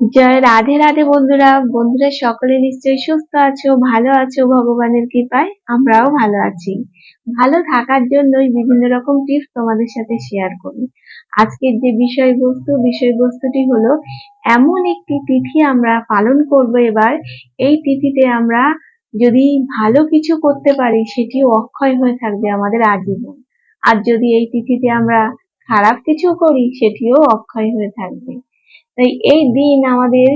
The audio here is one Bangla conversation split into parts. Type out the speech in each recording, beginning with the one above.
জয় রাধে রাধে বন্ধুরা। বন্ধুরা, সকলে নিশ্চয়ই সুস্থ আছো, ভালো আছো, ভগবানের কৃপায় আমরাও ভালো আছি। ভালো থাকার জন্যই বিভিন্ন রকম টিপস তোমাদের সাথে শেয়ার করি। আজকের যে বিষয়বস্তু, বিষয়বস্তুটি হলো, এমন একটি তিথি আমরা পালন করব এবার। এই তিথিতে আমরা যদি ভালো কিছু করতে পারি, সেটিও অক্ষয় হয়ে থাকবে আমাদের আজীবন। আর যদি এই তিথিতে আমরা খারাপ কিছু করি, সেটিও অক্ষয় হয়ে থাকবে। তাই এই দিন আমাদের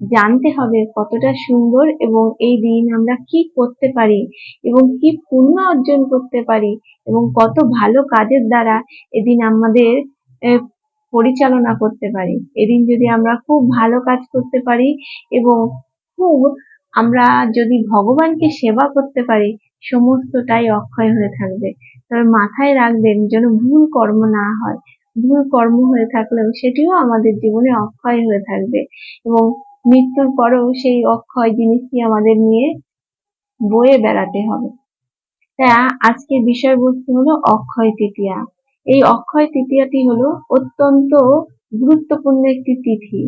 জানতে হবে কতটা সুন্দর এবং এই দিন আমরা কি করতে পারি এবং কি পুণ্য অর্জন করতে পারি এবং কত ভালো কাজের দ্বারা এদিন আমাদের পরিচালনা করতে পারি। এদিন যদি আমরা খুব ভালো কাজ করতে পারি এবং খুব আমরা যদি ভগবানকে সেবা করতে পারি, সমস্তটাই অক্ষয় হয়ে থাকবে। তবে মাথায় রাখবেন যেন ভুল কর্ম না হয়। ভুল কর্ম হয়ে থাকলেও সেটিও আমাদের জীবনে অক্ষয় হয়ে থাকবে এবং মৃত্যুর পরেও সেই অক্ষয় জিনিসটি আমাদের নিয়ে বয়ে বেড়াতে হবে। তা আজকের বিষয়বস্তু হলো অক্ষয় তৃতীয়া। এই অক্ষয় তৃতীয়াটি হলো অত্যন্ত গুরুত্বপূর্ণ একটি তিথি।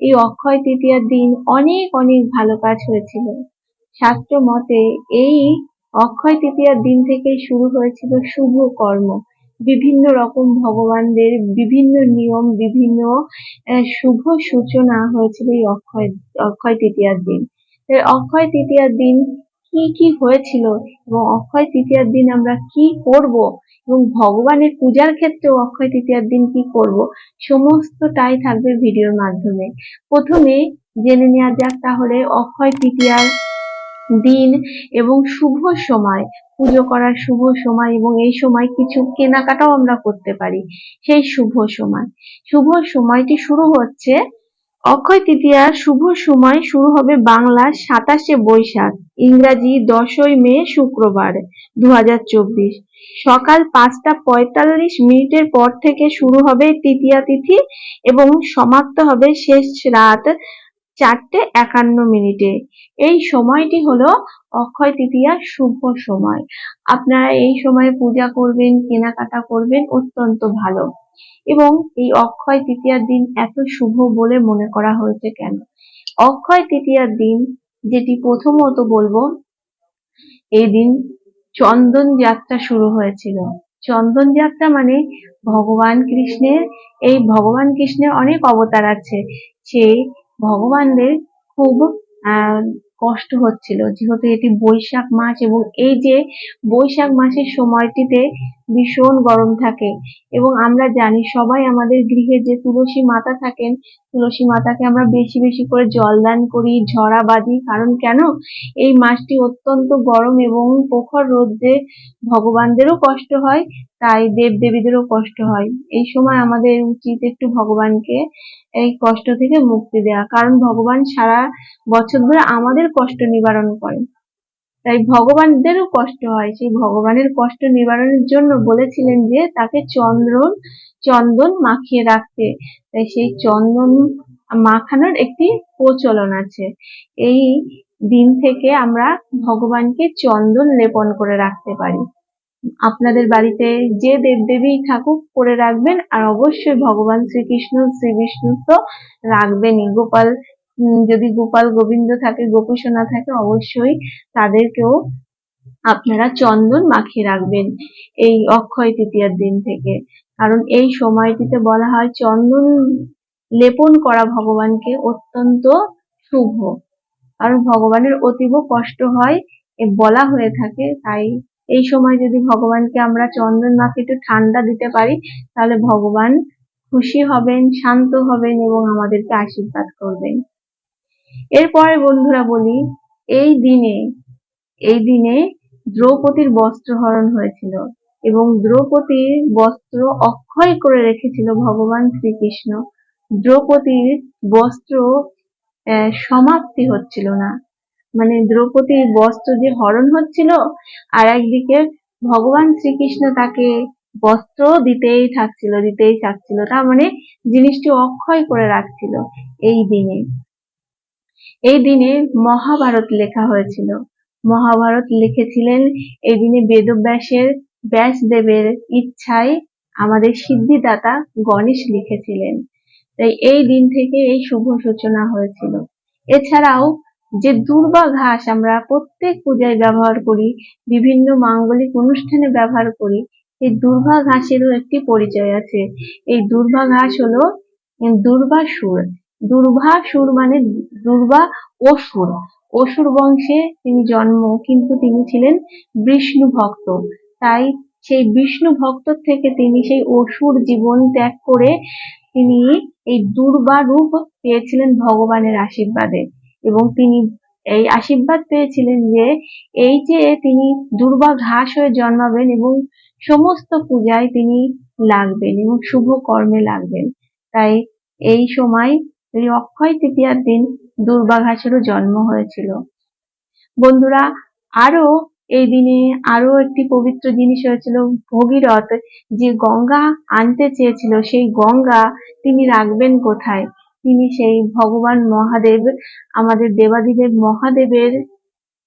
এই অক্ষয় তৃতীয়ার দিন অনেক অনেক ভালো কাজ হয়েছিল। শাস্ত্র মতে এই অক্ষয় তৃতীয়ার দিন থেকে শুরু হয়েছিল শুভ কর্ম। বিভিন্ন রকম ভগবানদের বিভিন্ন নিয়ম, বিভিন্ন শুভ সূচনা হয়েছিল এই অক্ষয় অক্ষয় তৃতীয়ার দিন। অক্ষয় তৃতীয়ার দিন কি কি হয়েছিল এবং অক্ষয় তৃতীয়ার দিন আমরা কি করব এবং ভগবানের পূজার ক্ষেত্রেও অক্ষয় তৃতীয়ার দিন কি করব সমস্তটাই থাকবে ভিডিওর মাধ্যমে। প্রথমে জেনে নেওয়া যাক তাহলে অক্ষয় তৃতীয়ার দিন এবং শুভ সময়, পুজো করার শুভ সময় এবং এই সময় কিছু কেনাকাটাও আমরা করতে পারি। সেই শুভ সময়। শুভ সময়টি শুরু হচ্ছে, অক্ষয় তৃতীয়ার শুভ সময় শুরু হবে বাংলা সাতাশে বৈশাখ, ইংরাজি দশই মে শুক্রবার দু হাজার চব্বিশ। সকাল পাঁচটা পঁয়তাল্লিশ মিনিটের পর থেকে শুরু হবে তৃতীয়া তিথি এবং সমাপ্ত হবে শেষ রাত চারটে একান্ন মিনিটে। এই সময়টি হলো অক্ষয় তৃতীয়ার শুভ সময়। আপনারা এই সময় পূজা করবেন, কেনাকাটা করবেন অত্যন্ত ভালো। এবং এই অক্ষয় তৃতীয়ার দিন এত শুভ বলে মনে করা হয়েছে কেন? অক্ষয় তৃতীয়ার দিন যেটি প্রথমত বলব, এই দিন চন্দন যাত্রা শুরু হয়েছিল। চন্দন যাত্রা মানে ভগবান কৃষ্ণের, এই ভগবান কৃষ্ণের অনেক অবতার আছে। সেই ভগবানদের খুব কষ্ট হচ্ছিল। যেহেতু এটি বৈশাখ মাস এবং এই যে বৈশাখ মাসের সময়টিতে ভীষণ গরম থাকে। এবং আমরা জানি সবাই আমাদের গৃহে যে তুলসী মাতা থাকেন, তুলসী মাতাকে আমরা বেশি বেশি করে জল দান করি, ঝরা বাঁধি। কারণ কেন? এই মাসটি অত্যন্ত গরম এবং প্রখর রোদ্রে ভগবানদেরও কষ্ট হয়, তাই দেব দেবীদেরও কষ্ট হয়। এই সময় আমাদের উচিত একটু ভগবানকে এই কষ্ট থেকে মুক্তি দেওয়া কারণ ভগবান সারা বছর ধরে আমাদের কষ্ট নিবারণ করেন। তাই ভগবানদেরও কষ্ট হয়। সেই ভগবানের কষ্ট নিবারণের জন্য বলেছিলেন যে, তাকে চন্দ্রন চন্দন মাখিয়ে রাখতে। তাই সেই চন্দন মাখানোর একটি প্রচলন আছে। এই দিন থেকে আমরা ভগবানকে চন্দন লেপন করে রাখতে পারি। আপনাদের বাড়িতে যে দেবদেবী ঠাকুর করে রাখবেন, আর অবশ্যই ভগবান শ্রীকৃষ্ণ শ্রী বিষ্ণু তো রাখবেনই। গোপাল যদি গোপাল গোবিন্দ থাকে, গোপীসোনা থাকে, অবশ্যই তাদেরকেও আপনারা চন্দন মাখিয়ে রাখবেন এই অক্ষয় তৃতীয়ার দিন থেকে। কারণ এই সময়টিতে বলা হয় চন্দন লেপন করা ভগবানকে অত্যন্ত শুভ। কারণ ভগবানের অতীব কষ্ট হয় বলা হয়ে থাকে, তাই এই সময় যদি ভগবানকে আমরা চন্দন মাকে একটু ঠান্ডা দিতে পারি, তাহলে ভগবান খুশি হবেন, শান্ত হবেন এবং আমাদেরকে আশীর্বাদ করবেন। এরপরে বন্ধুরা বলি, এই দিনে এই দিনে দ্রৌপদীর বস্ত্রহরণ হয়েছিল এবং দ্রৌপদীর বস্ত্র অক্ষয় করে রেখেছিল ভগবান শ্রীকৃষ্ণ। দ্রৌপদীর বস্ত্র সমাপ্তি হচ্ছিল না। মানে দ্রৌপদীর বস্ত্র যে হরণ হচ্ছিল, আর একদিকে ভগবান শ্রীকৃষ্ণ তাকে বস্ত্র দিতেই থাকছিল দিতেই থাকছিল তার মানে জিনিসটি অক্ষয় করে রাখছিল এই দিনে। এই দিনে মহাভারত লেখা হয়েছিল। মহাভারত লিখেছিলেন এই দিনে বেদব্যাসের, ব্যাসদেবের ইচ্ছায় আমাদের সিদ্ধিদাতা গণেশ লিখেছিলেন। তাই এই দিন থেকে এই শুভ সূচনা হয়েছিল। এছাড়াও যে দুর্বা ঘাস আমরা প্রত্যেক পূজায় ব্যবহার করি, বিভিন্ন মাঙ্গলিক অনুষ্ঠানে ব্যবহার করি, এই দূর্বা ঘাসেরও একটি পরিচয় আছে। এই দূর্বা ঘাস হলো দুর্ভা সুর মানে দুর্বা অসুর। অসুর বংশে তিনি জন্ম, কিন্তু তিনি ছিলেন বিষ্ণু ভক্ত। তাই সেই বিষ্ণু ভক্ত থেকে তিনি সেই অসুর জীবন ত্যাগ করে তিনি এই দুর্বা রূপ পেয়েছিলেন ভগবানের আশীর্বাদে। এবং তিনি এই আশীর্বাদ পেয়েছিলেন যে এই যে তিনি দুর্বা ঘাস হয়ে জন্মাবেন এবং সমস্ত পূজায় তিনি লাগবেন এবং শুভ কর্মে লাগবেন। তাই এই সময় এই অক্ষয় তৃতীয়ার দিন দুর্বা ঘাসেরও জন্ম হয়েছিল। বন্ধুরা আরও এই দিনে আরও একটি পবিত্র জিনিস হয়েছিল, ভগীরথ যে গঙ্গা আনতে চেয়েছিল, সেই গঙ্গা তিনি রাখবেন কোথায়? তিনি সেই ভগবান মহাদেব, আমাদের দেবাদিদেব মহাদেবের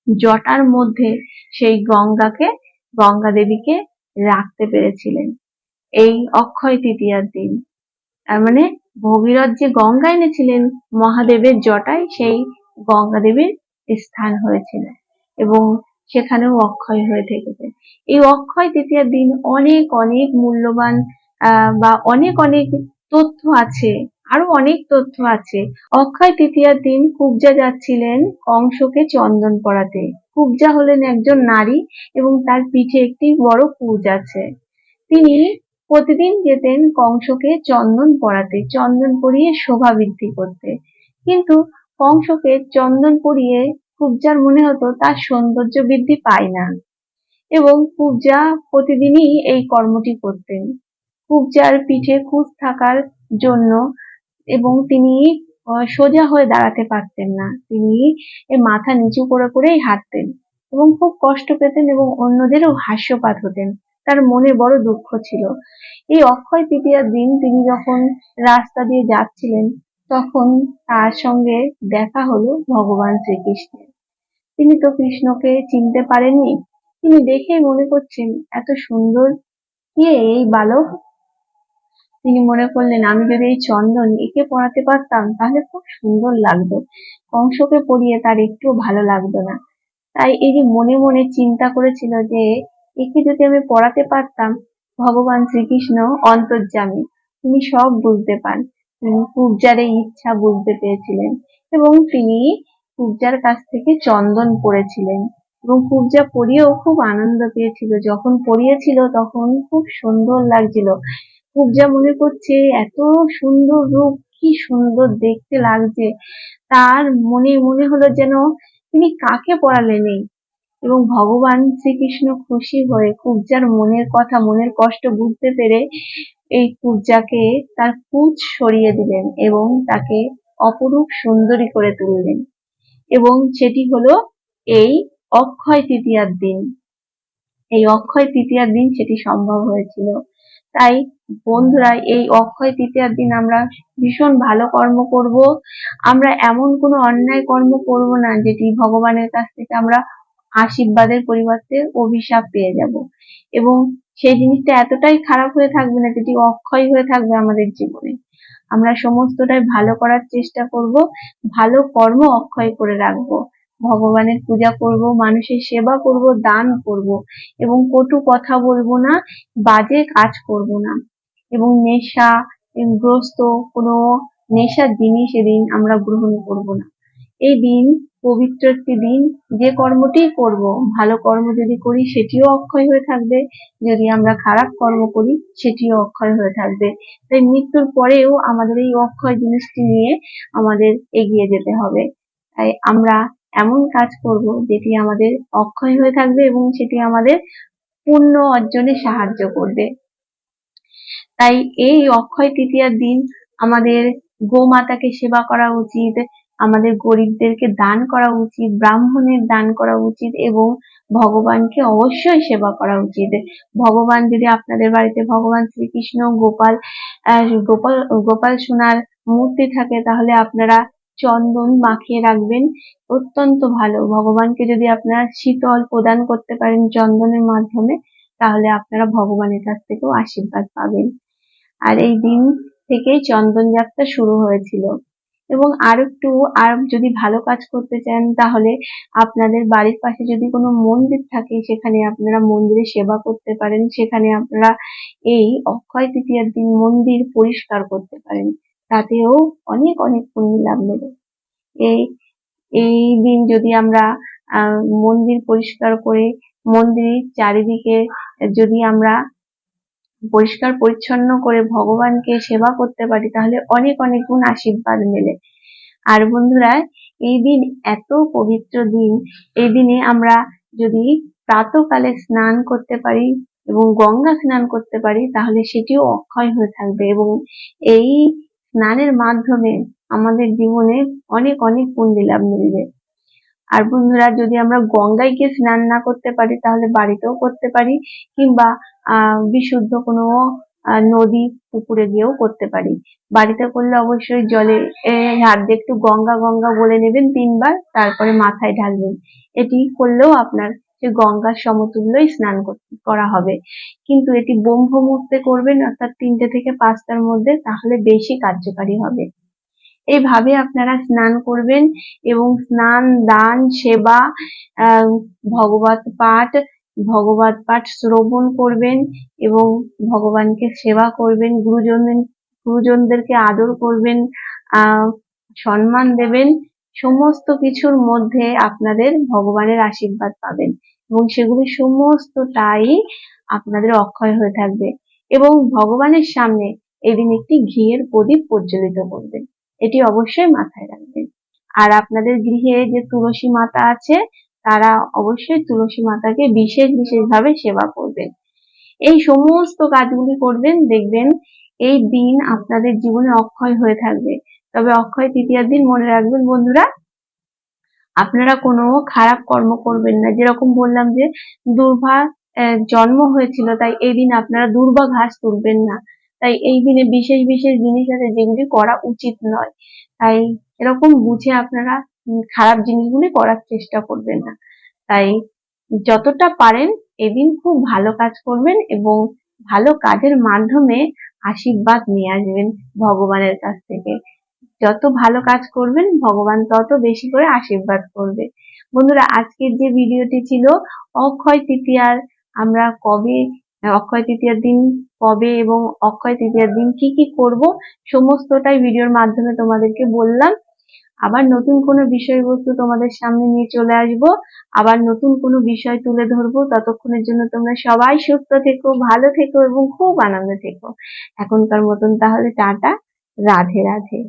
জটার মধ্যে সেই গঙ্গাকে, গঙ্গা দেবীকে রাখতে পেরেছিলেন। এই অক্ষয় তৃতীয়ার দিন। তার মানে ভগীরথ যে গঙ্গা এনেছিলেন, মহাদেবের জটায় সেই গঙ্গা দেবীর স্থান হয়েছিল এবং সেখানেও অক্ষয় হয়ে থেকেছে। এই অক্ষয় তৃতীয়ার দিন অনেক অনেক মূল্যবান বা অনেক অনেক তথ্য আছে, আরও অনেক তথ্য আছে। অক্ষয় তৃতীয়ার দিন কুবজা যাচ্ছিলেন কংসকে চন্দন পড়াতে কুবজা হলেন একজন নারী এবং তার পিঠে একটি বড় কুজ আছে। তিনি প্রতিদিন যেতেন কংসকে চন্দন পরাতে, চন্দন পরিয়ে শোভা বৃদ্ধি করতে। কিন্তু কংসকে চন্দন পরিয়ে কুবজার মনে হতো তার সৌন্দর্য বৃদ্ধি পায় না। এবং কুবজা প্রতিদিনই এই কর্মটি করতেন। কুবজার পিঠে খুঁজ থাকার জন্য এবং তিনি সোজা হয়ে দাঁড়াতে পারতেন না। তিনি এ মাথা নিচু করে করেই হাঁটতেন এবং খুব কষ্ট পেতেন এবং অন্যদেরও হাস্যপাত হতেন। তার মনে বড় দুঃখ ছিল। এই অক্ষয় তৃতীয়ার দিন তিনি যখন রাস্তা দিয়ে যাচ্ছিলেন, তখন তার সঙ্গে দেখা হলো ভগবান শ্রীকৃষ্ণের। তিনি তো কৃষ্ণকে চিনতে পারেননি, তিনি দেখে মনে করছেন, এত সুন্দর কে এই বালক? তিনি মনে করলেন, আমি যদি এই চন্দন একে পড়াতে পারতাম, তাহলে খুব সুন্দর লাগতো। কংসকে পড়িয়ে তার একটু ভালো লাগতো না। তাই এই যে মনে মনে চিন্তা করেছিল যে একে যদি আমি পড়াতে পারতাম, ভগবান শ্রীকৃষ্ণ অন্তর্যামী। তিনি সব বুঝতে পান। তিনি এই ইচ্ছা বুঝতে পেরেছিলেন এবং তিনি পূজার কাছ থেকে চন্দন পড়েছিলেন এবং পূজা পড়িয়েও খুব আনন্দ পেয়েছিল। যখন পড়িয়েছিল তখন খুব সুন্দর লাগছিল। পূজা মনে করছে এত সুন্দর রূপ, কি সুন্দর দেখতে লাগছে। তার মনে মনে হলো যেন তিনি কাকে পড়ালেন এই এবং ভগবান শ্রীকৃষ্ণ খুশি হয়ে কুবজার মনের কথা, মনের কষ্ট বুঝতে পেরে এই কুবজাকে তার কুচ সরিয়ে দিলেন এবং তাকে অপরূপ সুন্দরী করে তুললেন। এবং সেটি হলো এই অক্ষয় তৃতীয়ার দিন। এই অক্ষয় তৃতীয়ার দিন সেটি সম্ভব হয়েছিল। তাই বন্ধুরা, এই অক্ষয় তৃতীয়ার দিন আমরা ভীষণ ভালো কর্ম করব। আমরা এমন কোনো অন্যায় কর্ম করব না যেটি ভগবানের কাছ থেকে আমরা আশীর্বাদের পরিবর্তে অভিশাপ পেয়ে যাব। এবং সেই জিনিসটা এতটাই খারাপ হয়ে থাকবে না, যেটি অক্ষয় হয়ে থাকবে আমাদের জীবনে। আমরা সমস্তটাই ভালো করার চেষ্টা করব, ভালো কর্ম অক্ষয় করে রাখব। ভগবানের পূজা করব, মানুষের সেবা করব, দান করব। এবং কটু কথা বলব না, বাজে কাজ করব না। এবং নেশা গ্রস্ত কোনো নেশার জিনিস এদিন আমরা গ্রহণ করব না। এই দিন পবিত্র একটি দিন যে কর্মটি করব, ভালো কর্ম যদি করি সেটিও অক্ষয় হয়ে থাকবে, যদি আমরা খারাপ কর্ম করি সেটিও অক্ষয় হয়ে থাকবে। তাই মৃত্যুর পরেও আমাদের এই অক্ষয় জিনিসটি নিয়ে আমাদের এগিয়ে যেতে হবে। তাই আমরা এমন কাজ করব যেটি আমাদের অক্ষয় হয়ে থাকবে এবং সেটি আমাদের পুণ্য অর্জনে সাহায্য করবে। তাই এই অক্ষয় তৃতীয়ার দিন আমাদের গোমাতাকে সেবা করা উচিত আমাদের গরিবদেরকে দান করা উচিত, ব্রাহ্মণের দান করা উচিত এবং ভগবানকে অবশ্যই সেবা করা উচিত। ভগবান যদি আপনাদের বাড়িতে ভগবান শ্রীকৃষ্ণ, গোপাল গোপাল গোপাল সোনার মূর্তি থাকে তাহলে আপনারা চন্দন মাখিয়ে রাখবেন। অত্যন্ত ভালো। ভগবানকে যদি আপনারা শীতল প্রদান করতে পারেন চন্দনের মাধ্যমে, তাহলে আপনারা ভগবানের কাছ থেকেও আশীর্বাদ পাবেন। আর এই দিন থেকেই চন্দন যাত্রা শুরু হয়েছিল। এবং আর একটু আর যদি ভালো কাজ করতে চান, তাহলে আপনাদের বাড়ির পাশে যদি কোনো মন্দির থাকে, সেখানে আপনারা মন্দিরে সেবা করতে পারেন। সেখানে আপনারা এই অক্ষয় তৃতীয়ার দিন মন্দির পরিষ্কার করতে পারেন। তাতেও অনেক অনেক পুণ্য লাভ নেবে এই এই দিন যদি আমরা মন্দির পরিষ্কার করে, মন্দিরের চারিদিকে যদি আমরা পরিষ্কার পরিচ্ছন্ন করে ভগবানকে সেবা করতে পারি, তাহলে অনেক অনেক গুণ আশীর্বাদ মেলে। আর বন্ধুরা, এই দিন এত পবিত্র দিন। এই দিনে আমরা যদি প্রাতকালে স্নান করতে পারি এবং গঙ্গা স্নান করতে পারি, তাহলে সেটিও অক্ষয় হয়ে থাকবে এবং এই স্নানের মাধ্যমে আমাদের জীবনে অনেক অনেক পুণ্য লাভ মিলবে। আর বন্ধুরা, যদি আমরা গঙ্গায় গিয়ে স্নান না করতে পারি, তাহলে বাড়িতেও করতে পারি, কিংবা বিশুদ্ধ কোনো নদী পুকুরে গিয়েও করতে পারি। বাড়িতে করলে অবশ্যই জলে হাত দিয়ে একটু গঙ্গা গঙ্গা বলে নেবেন তিনবার, তারপরে মাথায় ঢালবেন। এটি করলেও আপনার সে গঙ্গার সমতুল্যই স্নান করা হবে। কিন্তু এটি ব্রহ্ম মুহূর্তে করবেন, অর্থাৎ তিনটে থেকে পাঁচটার মধ্যে, তাহলে বেশি কার্যকারী হবে। এইভাবে আপনারা স্নান করবেন এবং স্নান, দান, সেবা ভগবত পাঠ ভগবত পাঠ শ্রবণ করবেন এবং ভগবানকে সেবা করবেন গুরুজন গুরুজনদেরকে আদর করবেন সম্মান দেবেন, সমস্ত কিছুর মধ্যে আপনাদের ভগবানের আশীর্বাদ পাবেন এবং সেগুলি সমস্তটাই আপনাদের অক্ষয় হয়ে থাকবে এবং ভগবানের সামনে এদিন একটি ঘিয়ের প্রদীপ প্রজ্বলিত করবেন। এটি অবশ্যই মাথায় রাখবেন। আর আপনাদের গৃহে যে তুলসী মাতা আছে, তারা অবশ্যই তুলসী মাতাকে বিশেষ বিশেষ ভাবে সেবা করবেন। এই সমস্ত কাজগুলি করবেন, দেখবেন এই দিন আপনাদের জীবনে অক্ষয় হয়ে থাকবে। তবে অক্ষয় তৃতীয়ার দিন মনে রাখবেন বন্ধুরা, আপনারা কোনো খারাপ কর্ম করবেন না। যেরকম বললাম যে দুর্ভা জন্ম হয়েছিল, তাই এই দিন আপনারা দুর্বা ঘাস তুলবেন না। তাই এই দিনে বিশেষ বিশেষ জিনিস আছে যেগুলি করা উচিত নয়। তাই এরকম বুঝে আপনারা খারাপ জিনিসগুলি করার চেষ্টা করবেন না। তাই যতটা পারেন এদিন খুব ভালো কাজ করবেন এবং ভালো কাজের মাধ্যমে আশীর্বাদ নিয়ে আসবেন ভগবানের কাছ থেকে। যত ভালো কাজ করবেন, ভগবান তত বেশি করে আশীর্বাদ করবে। বন্ধুরা, আজকের যে ভিডিওটি ছিল, অক্ষয় তৃতীয়ার, আমরা কবে অক্ষয় তৃতীয়ার দিন কবে এবং অক্ষয় তৃতীয়ার দিন কি কি করব, সমস্তটাই ভিডিওর মাধ্যমে তোমাদেরকে বললাম। আবার নতুন কোনো বিষয়বস্তু তোমাদের সামনে নিয়ে চলে আসব। আবার নতুন কোনো বিষয় তুলে ধরবো। ততক্ষণের জন্য তোমরা সবাই সুস্থ থেকো, ভালো থেকো এবং খুব আনন্দে থেকো। এখনকার মতন তাহলে টাটা। রাধে রাধে।